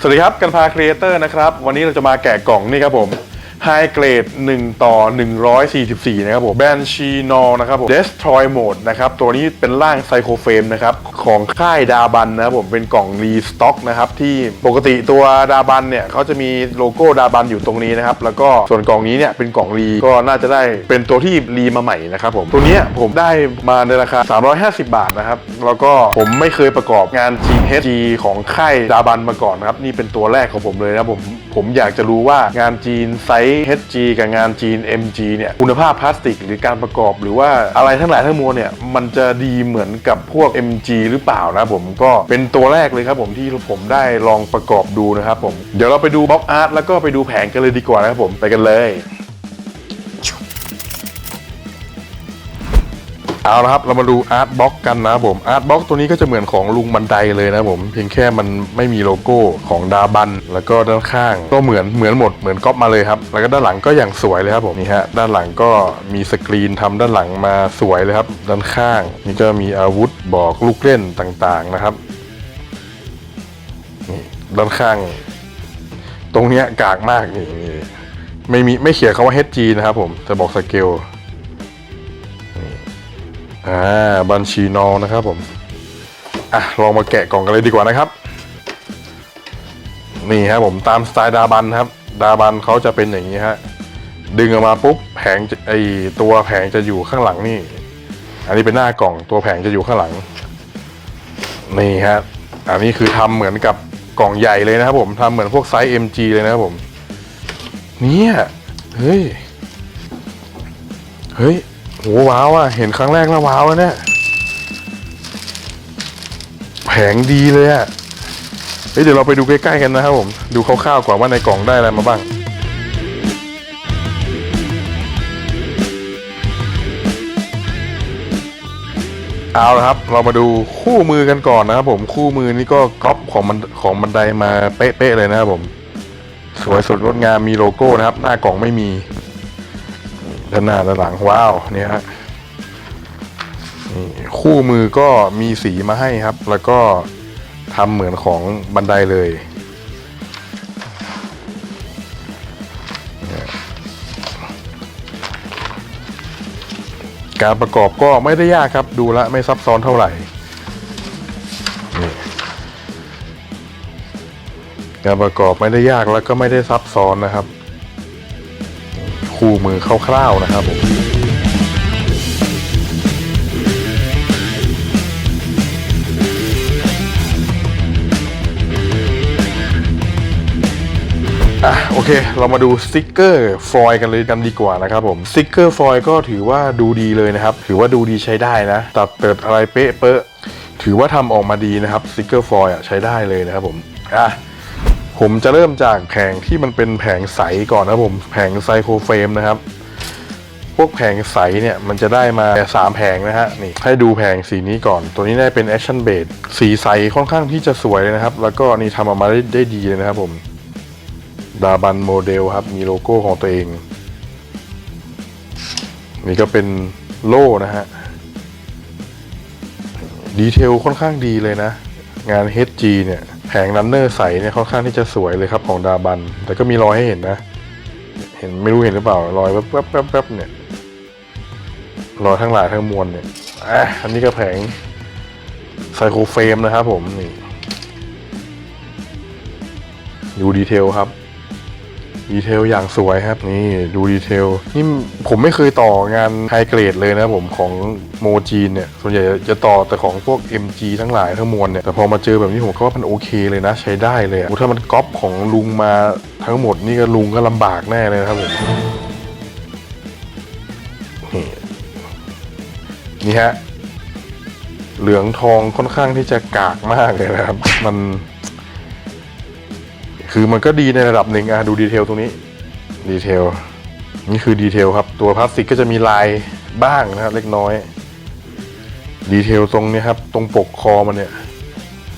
สวัสดีครับ กันพาครีเอเตอร์นะครับ วันนี้เราจะมาแกะกล่องนี่ครับผม ไฮเกรด1 ต่อ 144 นะครับผมแบนชีนอลนะครับผม Destroy Mode นะครับ ตัวนี้เป็นร่างไซโคเฟมนะครับ ของค่ายดาบันนะครับผมเป็นกล่องรีสต็อกนะครับ ที่ปกติตัวดาบันเนี่ยเขาจะมีโลโก้ดาบันอยู่ตรงนี้นะครับ แล้วก็ส่วนกล่องนี้เนี่ยเป็นกล่องรีก็น่าจะได้เป็นตัวที่รีมาใหม่นะครับผมตัวนี้ผมได้มาในราคา 350 บาทนะครับ แล้วก็ผมไม่เคยประกอบงานจีน HG ของค่ายดาบันมาก่อนนะครับนี่เป็นตัวแรกของผมเลยนะผมผมอยากจะรู้ว่างานจีนไซส์ HG กับงานจีน MG เนี่ยคุณภาพพลาสติก หรือการประกอบ หรือว่าอะไรทั้งหลายทั้งมวลเนี่ยมันจะดีเหมือนกับพวก MG หรือเปล่านะผมก็เป็นตัวแรกเลยครับผมที่ผมได้ลองประกอบดูนะครับผมเดี๋ยวเราไปดูบล็อกอาร์ตแล้วก็ไปดูแผงกันเลยดีกว่านะครับผมไปกันเลย เอาละครับเรามาดูอาร์ตบ็อกกันนะผมอาร์ตบ็อกตัวนี้ก็จะเหมือนของลุงบันไดเลยนะผมเพียงแค่มันไม่มีโลโก้ของดาบัน แล้วก็ด้านข้างก็เหมือนเหมือนหมดเหมือนก๊อปมาเลยครับแล้วก็ด้านหลังก็อย่างสวยเลยครับผมนี่ฮะด้านหลังก็มีสกรีนทำด้านหลังมาสวยเลยครับ ด้านข้าง นี่ก็มีอาวุธบอกลูกเล่นต่างๆนะครับนี่ด้านข้าง ตรงเนี้ยกากมากนี่ไม่มีไม่เขียนคำว่า HG นะครับผมจะบอกสเกล อ่าบัญชีนอนะครับผมอะลองมาแกะกล่องกันเลยดีกว่านะครับ นี่ครับผมตามสไตล์ดาบันครับ ดาบันเขาจะเป็นอย่างนี้ฮะดึงออกมาปุ๊บแผงไอตัวแผงจะอยู่ข้างหลังนี่ อันนี้เป็นหน้ากล่องตัวแผงจะอยู่ข้างหลัง นี่ฮะอันนี้คือทำเหมือนกับกล่องใหญ่เลยนะครับผมทำเหมือนพวกไซส์ MG เลยนะครับผม เนี่ยเฮ้ยเฮ้ย โหว้าวอะ เห็นครั้งแรกแล้วว้าวแล้วเนี่ย แผงดีเลยอะเฮ้ยเดี๋ยวเราไปดูใกล้ๆกันนะครับผม ดูคร่าวๆก่อนว่าในกล่องได้อะไรมาบ้างเอาละครับ เรามาดูคู่มือกันก่อนนะครับผมคู่มือนี่ก็ก๊อปของมันของบันไดมาเป๊ะๆเลยนะครับผม สวยสดงดงามมีโลโก้นะครับ หน้ากล่องไม่มี ด้านหน้าด้านหลังว้าวเนี่ยฮะนี่คู่มือก็มีสีมาให้ครับ แล้วก็ทำเหมือนของบันไดเลยการประกอบก็ไม่ได้ยากครับ ดูแลวไม่ซับซ้อนเท่าไหร่ การประกอบไม่ได้ยากแล้วก็ไม่ได้ซับซ้อนนะครับ คู่มือคร่าวๆนะครับผมอะโอเค เรามาดูสติกเกอร์ฟอยกันเลยกันดีกว่านะครับผมสติกเกอร์ฟอยก็ถือว่าดูดีเลยนะครับ ถือว่าดูดีใช้ได้นะ ตัดเติดอะไรเป๊ะเป๊ะถือว่าทำออกมาดีนะครับสติกเกอร์ฟอยอะใช้ได้เลยนะครับผมอะ ผมจะเริ่มจากแผงที่มันเป็นแผงใสก่อนนะผม แผงไซโครเฟรมนะครับ พวกแผงใสเนี่ยมันจะได้มาสามแผงนะฮะ นี่ให้ดูแผงสีนี้ก่อน ตัวนี้ได้เป็นแอคชั่นเบดสีใสค่อนข้างที่จะสวยเลยนะครับ แล้วก็นี่ทำออกมาได้ได้ดีเลยนะครับผมดาบันโมเดลครับ มีโลโก้ของตัวเอง นี่ก็เป็นโล่นะฮะ ดีเทลค่อนข้างดีเลยนะ งาน HG เนี่ย แผงนัมเนอร์ใสเนี่ยค่อนข้างที่จะสวยเลยครับของดาบัน แต่ก็มีรอยให้เห็นนะ เห็นไม่รู้เห็นหรือเปล่ารอยแป๊บแป๊บแป๊บแป๊บเนี่ยรอยทั้งหลายทั้งมวลเนี่ยอะอันนี้ก็แผงไซโครเฟรมนะครับผมนี่ดูดีเทลครับ ดีเทลอย่างสวยครับนี่ดูดีเทลนี่ผมไม่เคยต่องานไฮเกรดเลยนะผมของโมจีนเนี่ยส่วนใหญ่จะต่อแต่ของพวก MG ทั้งหลายทั้งมวลเนี่ยแต่พอมาเจอแบบนี้ผมก็ว่ามันโอเคเลยนะใช้ได้เลยถ้ามันก๊อปของลุงมาทั้งหมดนี่ก็ลุงก็ลำบากแน่เลยนะครับผมนี่ฮะเหลืองทองค่อนข้างที่จะกากมากเลยนะครับ มัน คือมันก็ดีในระดับหนึ่งอะดูดีเทลตรงนี้ดีเทลนี่คือดีเทลครับ ตัวพลาสติกก็จะมีลายบ้างนะครับเล็กน้อย ดีเทลตรงนี้ครับ ตรงปกคอมันเนี่ย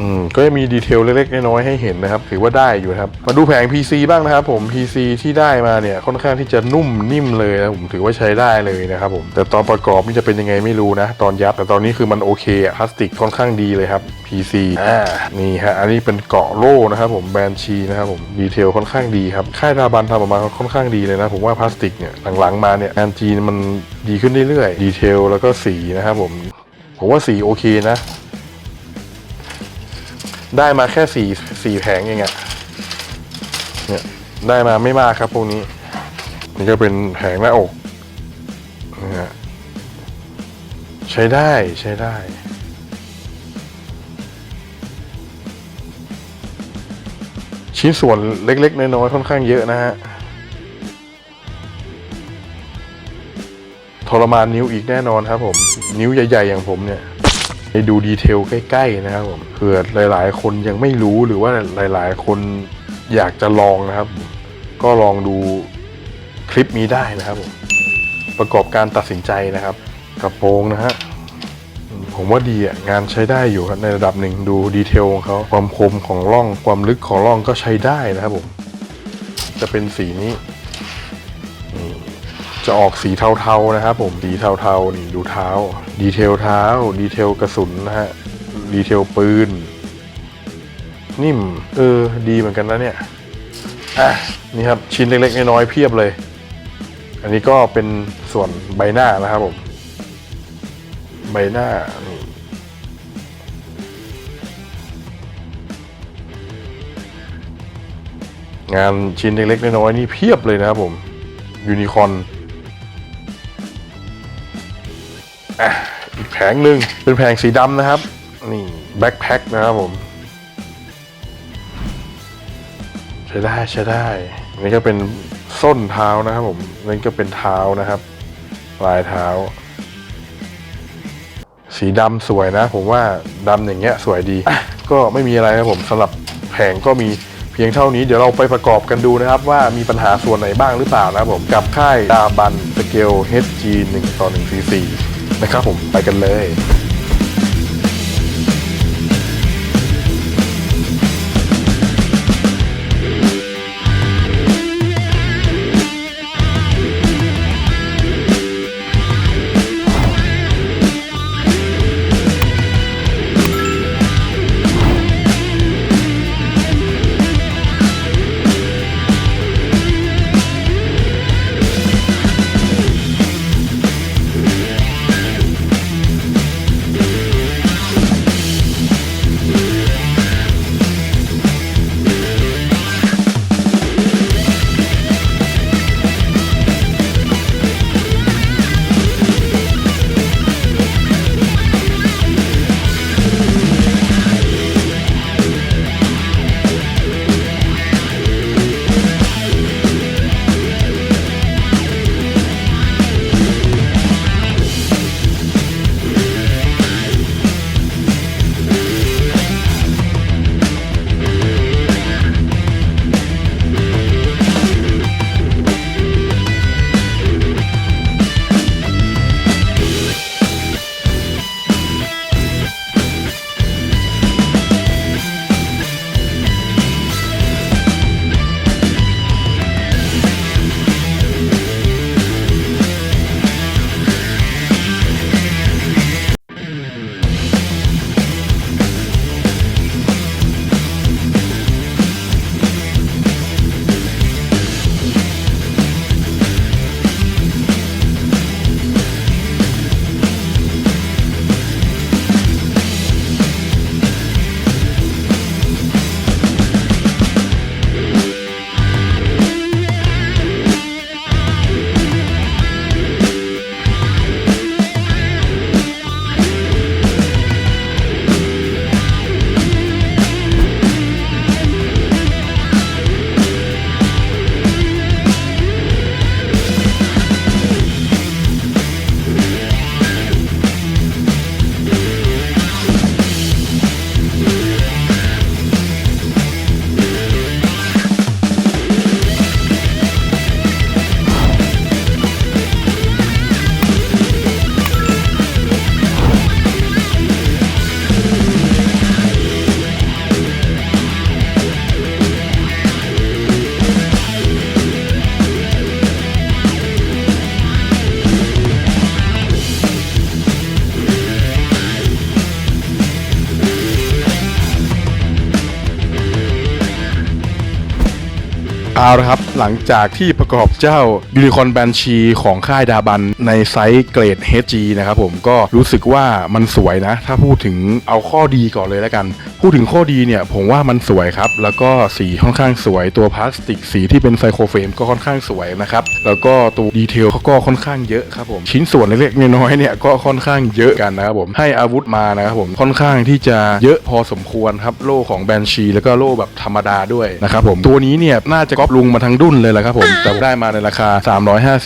อืมก็จะมีดีเทลเล็กๆน้อยๆให้เห็นนะครับ ถือว่าได้อยู่นะครับ มาดูแผง PC บ้างนะครับผม PC ที่ได้มาเนี่ยค่อนข้างที่จะนุ่มนิ่มเลยนะผมถือว่าใช้ได้เลยนะครับผมแต่ตอนประกอบนี่จะเป็นยังไงไม่รู้นะ ตอนยัดแต่ตอนนี้คือมันโอเคอะพลาสติกค่อนข้างดีเลยครับ PC อ่านี่ฮะอันนี้เป็นเกาะโล่นะครับผมแบรนด์ชีนะครับผมดีเทลค่อนข้างดีครับค่ายดาบันทำออกมาค่อนข้างดีเลยนะ ผมว่าพลาสติกเนี่ยหลังๆมาเนี่ยแบรนด์จีมันดีขึ้นเรื่อยๆดีเทลแล้วก็สีนะครับผมผมว่าสีโอเคนะ ได้มาแค่สี่สี่แผงเองอะเนี่ยได้มาไม่มากครับพวกนี้ นี่ก็เป็นแผงหน้าอกนะฮะใช้ได้ใช้ได้ชิ้นส่วนเล็กๆ น้อยๆค่อนข้างเยอะนะฮะทรมานนิ้วอีกแน่นอนครับผม นิ้วใหญ่ ๆ อย่างผมเนี่ย ให้ดูดีเทลใกล้ ๆ นะครับผมเผื่อหลายๆ คนยังไม่รู้หรือว่าหลาย ๆ คนอยากจะลองนะครับ ก็ลองดูคลิปนี้ได้นะครับผมประกอบการตัดสินใจนะครับกระโปรงนะฮะผมว่าดีอะงานใช้ได้อยู่ครับในระดับหนึ่งดูดีเทลของเขาความคมของร่องความลึกของร่องก็ใช้ได้นะครับผม จะเป็นสีนี้จะออกสีเทาๆนะครับผมสีเทาๆนี่ดูเท้า ดีเทลเท้า ดีเทลกระสุนนะฮะ ดีเทลปืน นิ่ม เออ ดีเหมือนกันนะเนี่ย อะ นี่ครับ ชิ้นเล็ก ๆ น้อยๆเพียบเลย อันนี้ก็เป็นส่วนใบหน้านะครับผม ใบหน้านี่งานชิ้นเล็กๆน้อยๆนี่เพียบเลยนะครับผม ยูนิคอน แผงหนึ่งเป็นแผงสีดำนะครับ นี่แบ็คแพ็คนะครับผม ใช้ได้ใช้ได้ นี่ก็เป็นส้นเท้านะครับผมนั่ก็เป็นเท้านะครับลายเท้า สีดำสวยนะ ผมว่าดำอย่างเงี้ยสวยดี ก็ไม่มีอะไรครับผมสำหรับแผงก็มีเพียงเท่านี้เดี๋ยวเราไปประกอบกันดูนะครับ ว่ามีปัญหาส่วนไหนบ้างหรือเปล่านะครับผมกับค่ายดาบันสเกล HG 1ต่อ1 4 4 นะครับผมไปกันเลย เอาละครับ หลังจากที่ประกอบเจ้า Unicorn Banshee ของค่ายดาบันในไซส์เกรด HG นะครับผมก็รู้สึกว่ามันสวยนะ ถ้าพูดถึงเอาข้อดีก่อนเลยแล้วกัน พูดถึงข้อดีเนี่ย ผมว่ามันสวยครับ แล้วก็สีค่อนข้างสวยตัวพลาสติกสีที่เป็นไซโครเฟรมก็ค่อนข้างสวยนะครับ แล้วก็ตัวดีเทลเขาก็ค่อนข้างเยอะครับผมชิ้นส่วนเล็กๆน้อยๆเนี่ยก็ค่อนข้างเยอะกันนะครับผมให้อาวุธมานะครับผมค่อนข้างที่จะเยอะพอสมควรครับโล่ของแบนชีแล้วก็โล่แบบธรรมดาด้วยนะครับผมตัวนี้เนี่ยน่าจะกอปลุงมาทั้งดุนเลยแหละครับผมแต่ได้มาในราคา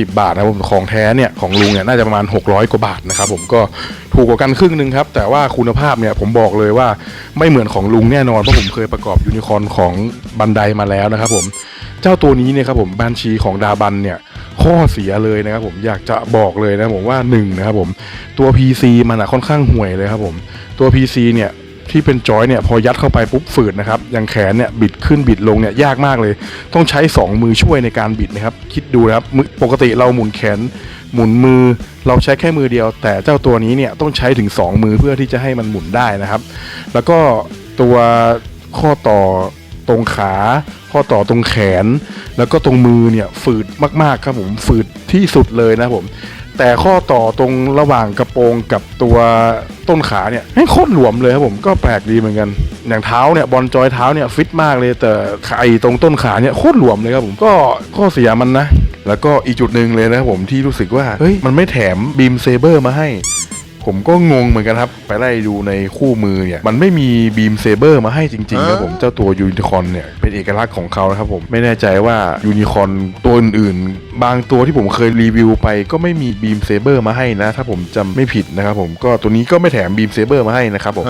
350 บาทนะครับผมของแท้เนี่ยของลุงเนี่ยน่าจะประมาณ 600 กว่าบาทนะครับผมก็ถูกกว่ากันครึ่งหนึ่งครับแต่ว่าคุณภาพเนี่ยผมบอกเลยว่าไม่เหมือนของลุงแน่นอนเพราะผมเคยประกอบยูนิคอร์นของบันไดมาแล้วนะครับผมเจ้าตัวนี้เนี่ยครับผมแบนชีของดาบันเนี่ยข้อเสียเลยนะครับผมอยากจะบอกเลยนะผมว่า1นะครับผมตัว PC มันอะค่อนข้างห่วยเลยครับผมตัว PC เนี่ย ที่เป็นจอยเนี่ยพอยัดเข้าไปปุ๊บฝืดนะครับอย่างแขนเนี่ยบิดขึ้นบิดลงเนี่ยยากมากเลย ต้องใช้ 2 มือช่วยในการบิดนะครับ คิดดูนะครับปกติเราหมุนแขน หมุนมือเราใช้แค่มือเดียว แต่เจ้าตัวนี้เนี่ยต้องใช้ถึง 2 มือเพื่อที่จะให้มันหมุนได้นะครับ แล้วก็ตัวข้อต่อตรงขาข้อต่อตรงแขน แล้วก็ตรงมือเนี่ยฝืดมากๆครับผมฝืดที่สุดเลยนะผม แต่ข้อต่อตรงระหว่างกระโปรงกับตัวต้นขาเนี่ยให้โคตรหลวมเลยครับผมก็แปลกดีเหมือนกัน อย่างเท้าเนี่ยบอลจอยเท้าเนี่ยฟิตมากเลยแต่ไอตรงต้นขาเนี่ยโคตรหลวมเลยครับผมก็ข้อเสียมันนะ แล้วก็อีกจุดหนึ่งเลยนะครับผมที่รู้สึกว่าเฮ้ยมันไม่แถมบีมเซเบอร์มาให้ ผมก็งงเหมือนกันครับ ไปไล่ดูในคู่มือเนี่ยมันไม่มีบีมเซเบอร์มาให้จริงๆครับผมเจ้าตัวยูนิคอนเนี่ยเป็นเอกลักษณ์ของเขานะครับผมไม่แน่ใจว่ายูนิคอนตัวอื่นๆ บางตัวที่ผมเคยรีวิวไปก็ไม่มีบีมเซเบอร์มาให้นะ ถ้าผมจำไม่ผิดนะครับผมก็ตัวนี้ก็ไม่แถมบีมเซเบอร์มาให้นะครับผม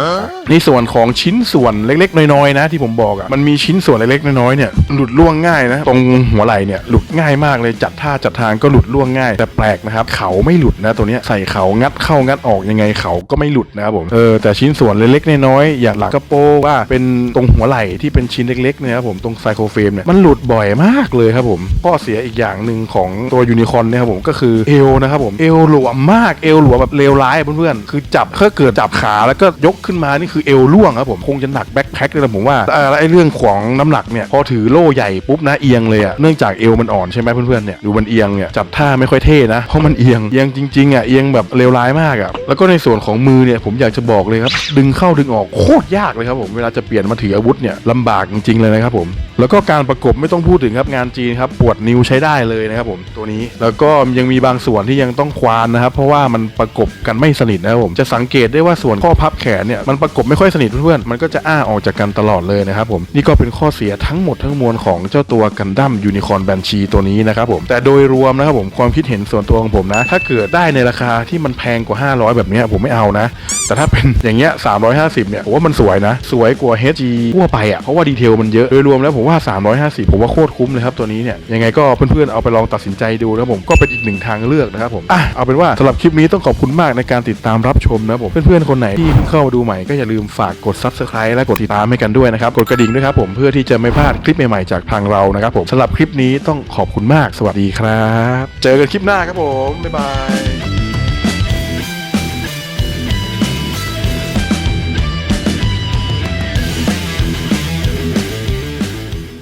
ในส่วนของชิ้นส่วนเล็กๆ น้อยๆนะที่ผมบอกอะ่ะมันมีชิ้นส่วนเล็กๆน้อยๆเนี่ยหลุดล่วงง่ายนะ ตรงหัวไหล่เนี่ยหลุดง่ายมากเลยจัดท่าจัดทางก็หลุดล่วงง่าย แต่แปลกนะครับเขาไม่หลุดนะ ตัวเนี้ยใส่เขางัดเข้างัดออกยังไงเขาก็ไม่หลุดนะครับผมเออแต่ชิ้นส่วนเล็กๆน้อยๆอย่างหลังกระโปรงว่าเป็นตรงหัวไหล่ที่เป็นชิ้นเล็กๆเนี่ยครับผมตรงไซโครเฟรมเนี่ยมันหลุดบ่อยมากเลยครับผมข้อเสียอีกอย่างหนึ่งของตัวยูนิคอนเนี่ยครับผมก็คือเอวนะครับผมเอวหลวมมากเอวหลวมแบบเลวร้ายเพื่อนๆคือจับถ้าเกิดจับขาแล้วก็ยกขึ้นมานี่คือเอวล่วงครับผมคงจะหนักแบ็คแพ็คเลยนะผมว่าแต่ไอ้เรื่องของน้ำหนักเนี่ยพอถือโล่ใหญ่ปุ๊บนะเอียงเลยอะเนื่องจากเอวมันอ่อนใช่ไหมเพื่อนๆเนี่ยดูมันเอียงเนี่ยจับท่าไม่ค่อยเท่นะเพราะมันเอียงเอียงจริงๆอะเอียงแบบเลวร้ายมากอะแล้วก็ในส่วนของมือเนี่ยผมอยากจะบอกเลยครับดึงเข้าดึงออกโคตรยากเลยครับผมเวลาจะเปลี่ยนมาถืออาวุธเนี่ยลำบากจริงๆเลยนะครับผมแล้วก็การประกบไม่ต้องพูดถึงครับงานจีนครับปวดนิ้วใช้ได้เลยนะครับผมตัวนี้ แล้วก็ยังมีบางส่วนที่ยังต้องควานนะครับ เพราะว่ามันประกบกันไม่สนิทนะครับผมจะสังเกตได้ว่าส่วนข้อพับแขนเนี่ยมันประกบไม่ค่อยสนิทเพื่อนๆมันก็จะอ้าออกจากกันตลอดเลยนะครับผมนี่ก็เป็นข้อเสียทั้งหมดทั้งมวลของเจ้าตัวกันดั้มยูนิคอร์นแบนชีตัวนี้นะครับผมแต่โดยรวมนะครับผมความคิดเห็นส่วนตัวของผมนะ ถ้าเกิดได้ในราคาที่มันแพงกว่า 500 แบบนี้ผมไม่เอานะ แต่ถ้าเป็นอย่างเงี้ย350เนี่ยผมว่ามันสวยนะ สวยกว่า HG ทั่วไปอะเพราะว่าดีเทลมันเยอะโดยรวมแล้วผมว่า 350 ผมว่าโคตรคุ้มเลยครับตัวนี้เนี่ยยังไงก็เพื่อนๆเอาไปลองตัดสินใจดูนะครับผมก็เป็นอีกหนึ่งทางเลือกนะครับผมอะเอาเป็นว่าสำหรับคลิปนี้ต้องขอบคุณมากในการติดตามรับชมนะครับผมเพื่อนๆคนไหนที่เพิ่งเข้ามาดูใหม่ก็อย่าลืมฝากกด subscribe และกดติดตามให้กันด้วยนะครับกดกระดิ่งด้วยครับผมเพื่อที่จะไม่พลาดคลิปใหม่ๆจากทางเรานะครับผมสำหรับคลิปนี้ต้องขอบคุณมากสวัสดีครับ เจอกันคลิปหน้าครับผมบ๊ายบาย